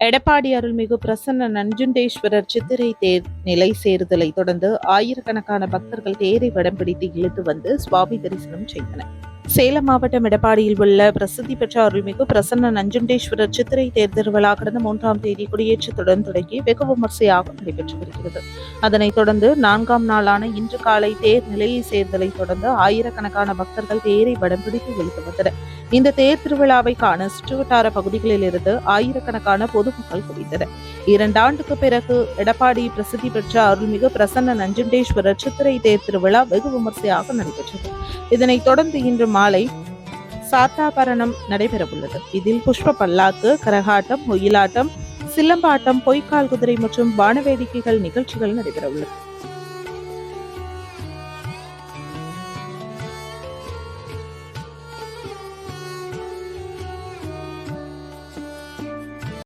எடப்பாடி அருள்மிகு பிரசன்ன நஞ்சுண்டேஸ்வரர் சித்திரை தேர் நிலை சேருதலை தொடர்ந்து ஆயிரக்கணக்கான பக்தர்கள் தேரை வடம் பிடித்து இழுத்து வந்து சுவாமி தரிசனம் செய்தனர். சேலம் மாவட்டம் எடப்பாடியில் உள்ள பிரசித்தி பெற்ற அருள்மிகு பிரசன்ன நஞ்சுண்டேஸ்வரர் சித்திரை தேர் திருவிழா கடந்த மூன்றாம் தேதி குடியேற்றத்துடன் தொடங்கி வெகு விமர்சையாக நடைபெற்று வருகிறது. அதனைத் தொடர்ந்து நான்காம் நாளான இன்று காலை தேர் நிலையை சேர்தலை தொடர்ந்து ஆயிரக்கணக்கான பக்தர்கள் தேரை வடம் பிடித்து இழுத்து வந்தனர். இந்த தேர் திருவிழாவை காண சுற்றுவட்டார பகுதிகளில் இருந்து ஆயிரக்கணக்கான பொதுமக்கள் குவிந்தனர். இரண்டாண்டுக்கு பிறகு எடப்பாடி பிரசித்தி பெற்ற அருள்மிகு பிரசன்ன நஞ்சுண்டேஸ்வரர் சித்திரை தேர் திருவிழா வெகு விமர்சையாக நடைபெற்றது. இதனைத் தொடர்ந்து இன்று மாலை சாத்தாபரணம் நடைபெறவுள்ளது. இதில் புஷ்ப பல்லாக்கு கரகாட்டம் ஒயிலாட்டம் சிலம்பாட்டம் பொய்க்கால் குதிரை மற்றும் வானவேடிக்கைகள் நிகழ்ச்சிகள் நடைபெறவுள்ளது.